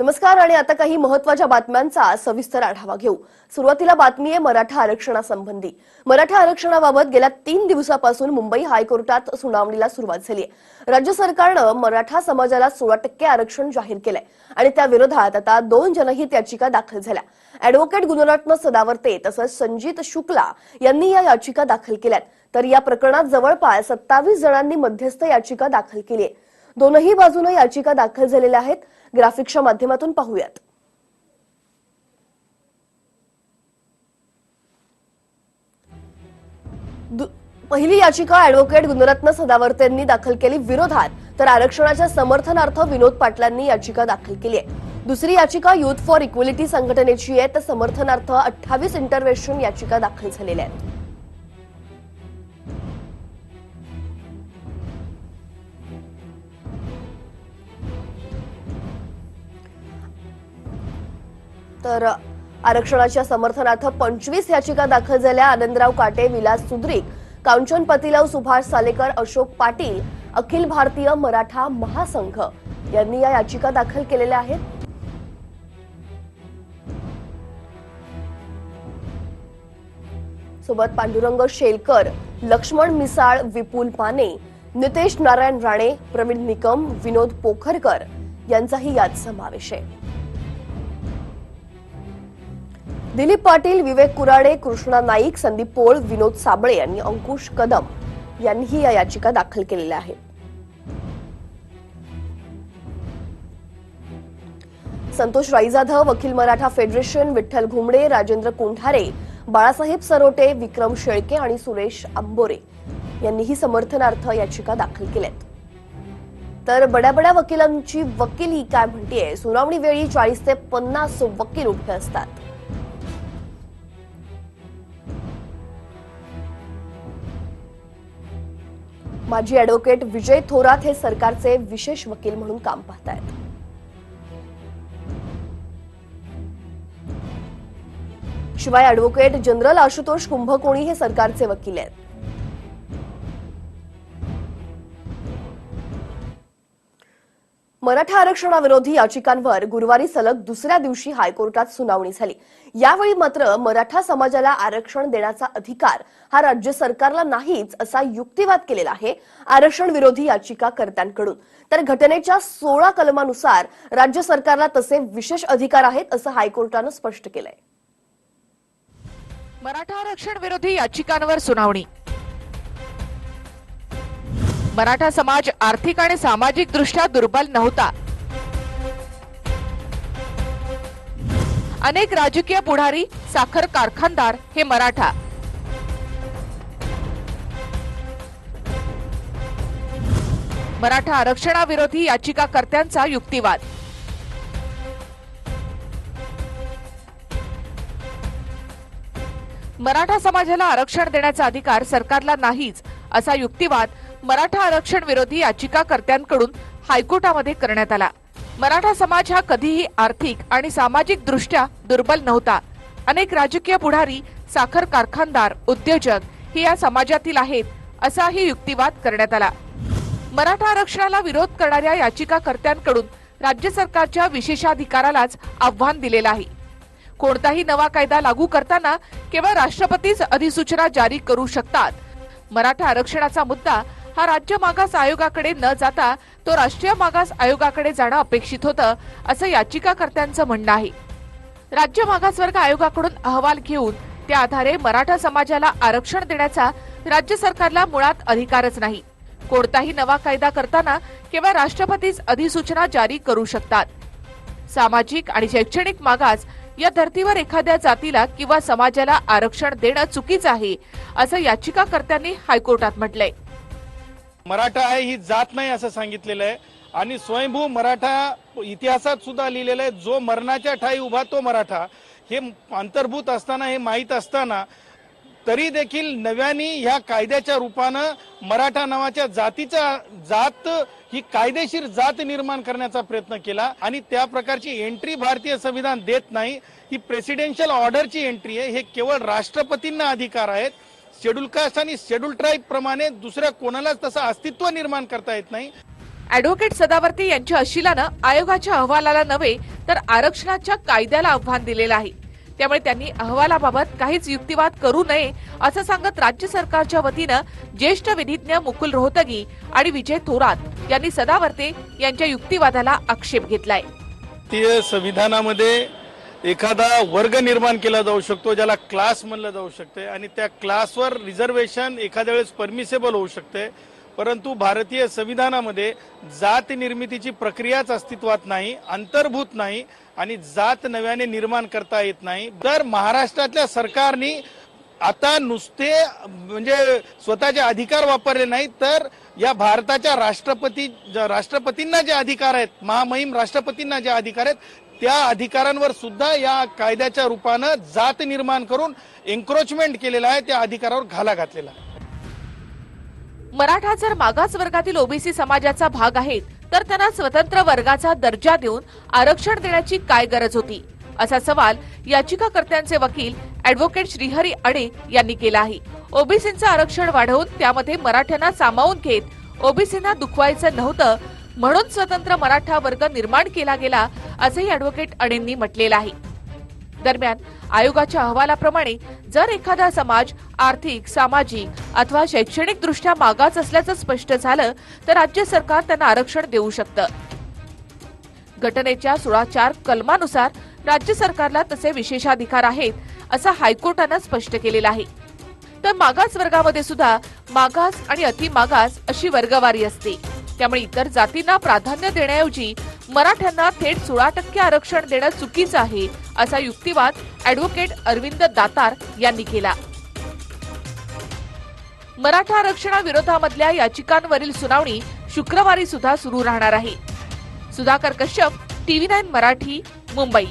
नमस्कार आणि आता काही महत्त्वाच्या बातम्यांचा सविस्तर आढावा घेऊ. सुरुवातीला बातमी आहे मराठा आरक्षणासंबंधी. मराठा आरक्षणाबाबत गेल्या तीन दिवसापासून मुंबई हायकोर्टात सुनावणीला सुरुवात झाली आहे. राज्य सरकारनं मराठा समाजाला सोळा टक्के आरक्षण जाहीर केलंय आणि त्या विरोधात आता दोन जनहित याचिका दाखल झाल्या. अॅडव्होकेट गुणरत्न सदावर्ते तसंच संजित शुक्ला यांनी या याचिका दाखल केल्यात. तर या प्रकरणात जवळपास सत्तावीस जणांनी मध्यस्थ याचिका दाखल केली आहे. दोनही बाजूनं याचिका दाखल झालेल्या आहेत. ग्राफिक्सच्या माध्यमातून पाहूयात. पहिली याचिका अॅडव्होकेट गुणरत्न सदावर्तेंनी दाखल केली विरोधात. तर आरक्षणाच्या समर्थनार्थ विनोद पाटलांनी याचिका दाखल केली आहे. दुसरी याचिका युथ फॉर इक्वलिटी संघटनेची आहे. तर समर्थनार्थ अठ्ठावीस इंटरव्हेशन याचिका दाखल झालेल्या आहेत. तर आरक्षणाच्या समर्थनार्थ पंचवीस याचिका दाखल झाल्या. आनंदराव काटे विलास सुद्रीक कांचन पतिलाव सुभाष सालेकर अशोक पाटील अखिल भारतीय मराठा महासंघ यांनी या याचिका दाखल केलेल्या आहेत. सोबत पांडुरंग शेलकर लक्ष्मण मिसाळ विपुल माने नितेश नारायण राणे प्रवीण निकम विनोद पोखरकर यांचाही यात समावेश आहे. दिलीप पाटील विवेक कुराडे कृष्णा नाईक संदीप पोळ विनोद साबळे आणि अंकुश कदम यांनीही या याचिका दाखल केलेल्या आहेत. संतोष राईजाधव वकील मराठा फेडरेशन विठ्ठल घुमडे राजेंद्र कोंढारे बाळासाहेब सरोटे विक्रम शेळके आणि सुरेश आंबोरे यांनीही समर्थनार्थ याचिका दाखल केल्यात. तर बड्या बड्या वकिलांची वकिली काय म्हणतेय? सुनावणी वेळी चाळीस ते पन्नास वकील उभे असतात. माजी अॅडव्होकेट विजय थोरात हे सरकारचे विशेष वकील म्हणून काम पाहतायत. शिवाय ऍडव्होकेट जनरल आशुतोष कुंभकोणी हे सरकारचे वकील आहेत. मराठा आरक्षणाविरोधी याचिकांवर गुरुवारी सलग दुसऱ्या दिवशी हायकोर्टात सुनावणी झाली. यावेळी मात्र मराठा समाजाला आरक्षण देण्याचा अधिकार हा राज्य सरकारला नाहीच असा युक्तिवाद केलेला आहे आरक्षण विरोधी याचिकाकर्त्यांकडून. तर घटनेच्या सोळा कलमानुसार राज्य सरकारला तसे विशेष अधिकार आहेत असं हायकोर्टानं स्पष्ट केलंय. मराठा आरक्षण विरोधी याचिकांवर सुनावणी. मराठा समाज आर्थिक आणि सामाजिक दृष्ट्या दुर्बल नव्हता. अनेक राजकीय पुढारी साखर कारखानदार हे मराठा. मराठा आरक्षणाविरोधी याचिकाकर्त्यांचा युक्तिवाद. मराठा समाजाला आरक्षण देण्याचा अधिकार सरकारला नाहीच असा युक्तिवाद मराठा आरक्षण विरोधी याचिकाकर्त्यांकडून हायकोर्टामध्ये करण्यात आला. मराठा समाज हा कधीही आर्थिक आणि सामाजिक दृष्ट्या दुर्बल नव्हता. अनेक राजकीय पुढारी साखर कारखानदार उद्योजक हे या समाजातील आहेत असाही युक्तिवाद करण्यात आला. मराठा आरक्षणाला विरोध करणाऱ्या याचिकाकर्त्यांकडून राज्य सरकारच्या विशेषाधिकारालाच आव्हान दिलेलं आहे. कोणताही नवा कायदा लागू करताना केवळ राष्ट्रपतीच अधिसूचना जारी करू शकतात. मराठा आरक्षणाचा मुद्दा हा राज्य मागास आयोगाकडे न जाता तो राष्ट्रीय मागास आयोगाकडे जाणं अपेक्षित होतं असं याचिकाकर्त्यांचं म्हणणं आहे. राज्य मागासवर्ग आयोगाकडून अहवाल घेऊन त्या आधारे मराठा समाजाला आरक्षण देण्याचा राज्य सरकारला मुळात अधिकारच नाही. कोणताही नवा कायदा करताना केवळ राष्ट्रपतीच अधिसूचना जारी करू शकतात. सामाजिक आणि शैक्षणिक मागास या धर्तीवर एखाद्या जातीला किंवा समाजाला आरक्षण देणं चुकीचं आहे असं याचिकाकर्त्यांनी हायकोर्टात म्हटलंय. मराठा आहे ही जात नाही असं सांगितलेलं आहे. आणि स्वयंभू मराठा इतिहासात सुद्धा लिहिलेलं आहे जो मरणाच्या ठाई उभा तो मराठा. हे अंतर्भूत असताना हे माहीत असताना तरी देखील नव्याने ह्या कायद्याच्या रूपानं मराठा नावाच्या जातीचा जात ही कायदेशीर जात निर्माण करण्याचा प्रयत्न केला. आणि त्या प्रकारची एंट्री भारतीय संविधान देत नाही. ही प्रेसिडेन्शियल ऑर्डरची एंट्री आहे. हे केवळ राष्ट्रपतींना अधिकार आहेत. शेड्यूल कास्ट आणि शेड्यूल ट्राईब प्रमाणे दुसऱ्या कोणालाच तसं अस्तित्व निर्माण करता येत नाही. अॅडव्होकेट सदावर्ती यांच्या अशिलानं आयोगाच्या अहवालाला नव्हे तर आरक्षणाच्या कायद्याला आव्हान दिलेलं आहे. त्यामुळे त्यांनी अहवालाबाबत काहीच युक्तिवाद करू नये असं सांगत राज्य सरकारच्या वतीनं ज्येष्ठ विधिज्ञ मुकुल रोहतगी आणि विजय थोरात यांनी सदावर्ते यांच्या युक्तिवादाला आक्षेप घेतलाय. भारतीय संविधानामध्ये एखादा वर्ग निर्माण केला जाऊ शकतो ज्याला क्लास म्हणलं जाऊ शकते आणि त्या क्लासवर रिझर्वेशन एखाद्या वेळेस परमिसेबल होऊ शकते परंतु भारतीय संविधानामध्ये जात निर्मितीची प्रक्रियाच अस्तित्वात नाही अंतर्भूत नाही आणि जात नव्याने निर्माण करता येत नाही. तर महाराष्ट्रातल्या सरकारनी आता नुसते म्हणजे स्वतःचे अधिकार वापरले नाहीत तर या भारताच्या राष्ट्रपती राष्ट्रपतींना जे अधिकार आहेत महामहिम राष्ट्रपतींना जे अधिकार आहेत त्या अधिकारांवर सुद्धा या कायद्याच्या रूपानं जात निर्माण करून एन्क्रोचमेंट केलेलं आहे त्या अधिकारावर घाला घातलेला. आहे मराठा जर मागास वर्गातील ओबीसी समाजाचा भाग आहेत तर त्यांना स्वतंत्र वर्गाचा दर्जा देऊन आरक्षण देण्याची काय गरज होती? असा सवाल याचिकाकर्त्यांचे वकील अॅडव्होकेट श्रीहरी अडे यांनी केला आहे. ओबीसींचं आरक्षण वाढवून त्यामध्ये मराठ्यांना सामावून घेत ओबीसींना दुखवायचं नव्हतं म्हणून स्वतंत्र मराठा वर्ग निर्माण केला गेला असंही अॅडव्होकेट अडेंनी म्हटलेलं आहे. दरम्यान आयोगाच्या अहवालाप्रमाणे जर एखादा समाज आर्थिक सामाजिक अथवा शैक्षणिक दृष्ट्या मागास असल्याचं स्पष्ट झालं तर राज्य सरकार त्यांना आरक्षण देऊ शकतं. घटनेच्या सोळा चार कलमानुसार राज्य सरकारला तसे विशेषाधिकार आहेत असं हायकोर्टानं स्पष्ट केलेलं आहे. तर मागास वर्गामध्ये सुद्धा मागास आणि अति मागास अशी वर्गवारी असते. त्यामुळे इतर जातींना प्राधान्य देण्याऐवजी मराठ्यांना थेट सोळा टक्के आरक्षण देणं चुकीचं आहे असा युक्तिवाद अॅडव्होकेट अरविंद दातार यांनी केला. मराठा आरक्षणाविरोधामधल्या याचिकांवरील सुनावणी शुक्रवारी सुद्धा सुरू राहणार आहे. Sudhakar Kashyap TV nine Marathi Mumbai.